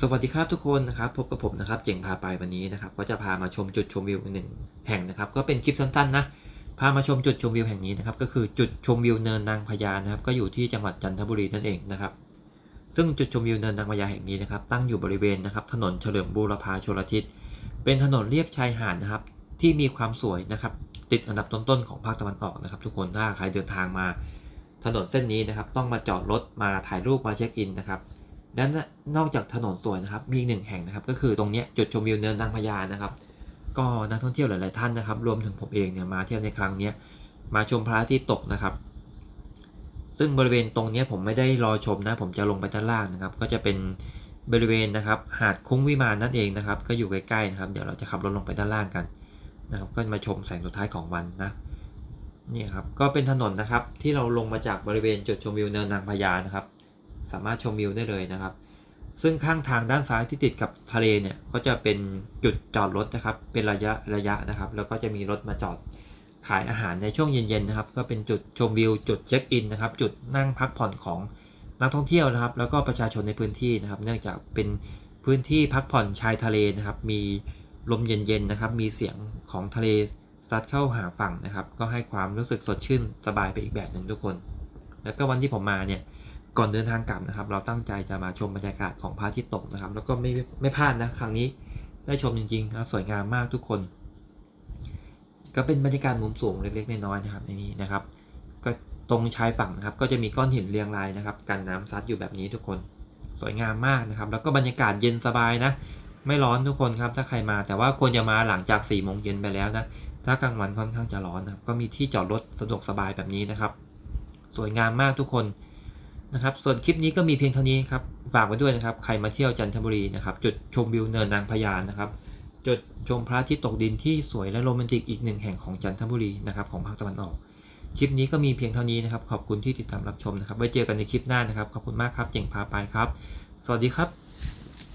สวัสดีครับทุกคนนะครับพบกับผมนะครับเจ๋งพาไปวันนี้นะครับก็จะพามาชมจุดชมวิวหนึ่งแห่งนะครับ ก็เป็นคลิปสั้นๆนะพามาชมจุดชมวิวแห่งนี้นะครับ ก็คือจุดชมวิวเนินนางพญานะครับ ก็อยู่ที่จังหวัดจันทบุรีนั่นเองนะครับ ซึ่งจุดชมวิวเนินนางพญาแห่งนี้นะครับ ตั้งอยู่บริเวณนะครับ ถนนเฉลิมบูรพาชลทิศเป็นถนนเลียบชายหาดนะครับ ที่มีความสวยนะครับ ติดอันดับต้นๆของภาคตะวันออกนะครับ ทุกคนถ้าใครเดินทางมา ถนนเส้นนี้นะครับ ต้องมาจอดรถมาถ่ายรูปมาเช็คอินนะครับ และนอกจากถนนสวยนะครับ มีอีกหนึ่งแห่งนะครับ ก็คือตรงนี้จุดชมวิวเนินนางพญานะครับ ก็นักท่องเที่ยวหลาย ๆ ท่านนะครับ รวมถึงผมเองเนี่ยมาเที่ยวในครั้งนี้มาชมพระอาทิตย์ตกนะครับ ซึ่งบริเวณตรงนี้ผมไม่ได้รอชมนะ ผมจะลงไปด้านล่างนะครับ ก็จะเป็นบริเวณนะครับ หาดคุ้งวิมานนั่นเองนะครับ ก็อยู่ใกล้ ๆ นะครับ เดี๋ยวเราจะขับรถลงไปด้านล่างกันนะครับ ก็มาชมแสงสุดท้ายของวันนะนี่ครับ ก็เป็นถนนนะครับที่เราลงมาจากบริเวณจุดชมวิวเนินนางพญานะครับ สามารถชมวิวได้เลยนะครับ ซึ่งข้างทางด้านซ้ายที่ติดกับทะเลเนี่ยก็จะเป็นจุดจอดรถนะครับ เป็นระยะระยะนะครับ แล้วก็จะมีรถมาจอดขายอาหารในช่วงเย็นๆนะครับ ก็เป็นจุดชมวิว จุดเช็คอินนะครับ จุดนั่งพักผ่อนของนักท่องเที่ยวนะครับ แล้วก็ประชาชนในพื้นที่นะครับ เนื่องจากเป็นพื้นที่พักผ่อนชายทะเลนะครับ มีลมเย็นๆนะครับ มีเสียงของทะเลซัดเข้าหาฝั่งนะครับ ก็ให้ความรู้สึกสดชื่นสบายไปอีกแบบหนึ่งทุกคน แล้วก็วันที่ผมมาเนี่ย ก่อนเดินทางกลับนะครับ เราตั้งใจจะมาชมบรรยากาศของพระอาทิตย์ตกนะครับ แล้วก็ไม่ไม่พลาดนะครั้งนี้ได้ชมจริงๆสวยงามมากทุกคน ก็เป็นบรรยากาศมุมสูงเล็กๆน้อยๆนะครับในนี้นะครับ ก็ตรงชายฝั่งนะครับ ก็จะมีก้อนหินเรียงรายนะครับ กันน้ำซัดอยู่แบบนี้ทุกคน สวยงามมากนะครับ แล้วก็บรรยากาศเย็นสบายนะ ไม่ร้อนทุกคนครับถ้าใครมา แต่ว่าควรจะมาหลังจาก4ี่โมงเย็นไปแล้วนะถ้ากลางวันค่อนข้างจะร้อนนะครับ ก็มีที่จอดรถสะดวกสบายแบบนี้นะครับ สวยงามมากทุกคน นะครับ ส่วนคลิปนี้ก็มีเพียงเท่านี้ครับ ฝากไว้ด้วยนะครับ ใครมาเที่ยวจันทบุรีนะครับ จุดชมวิวเนินนางพญานะครับ จุดชมพระอาทิตย์ตกดินที่สวยและโรแมนติกอีกหนึ่งแห่งของจันทบุรีนะครับของภาคตะวันออก คลิปนี้ก็มีเพียงเท่านี้นะครับ ขอบคุณที่ติดตามรับชมนะครับ ไว้เจอกันในคลิปหน้านะครับ ขอบคุณมากครับ เจ๋งพาไปครับ สวัสดีครับ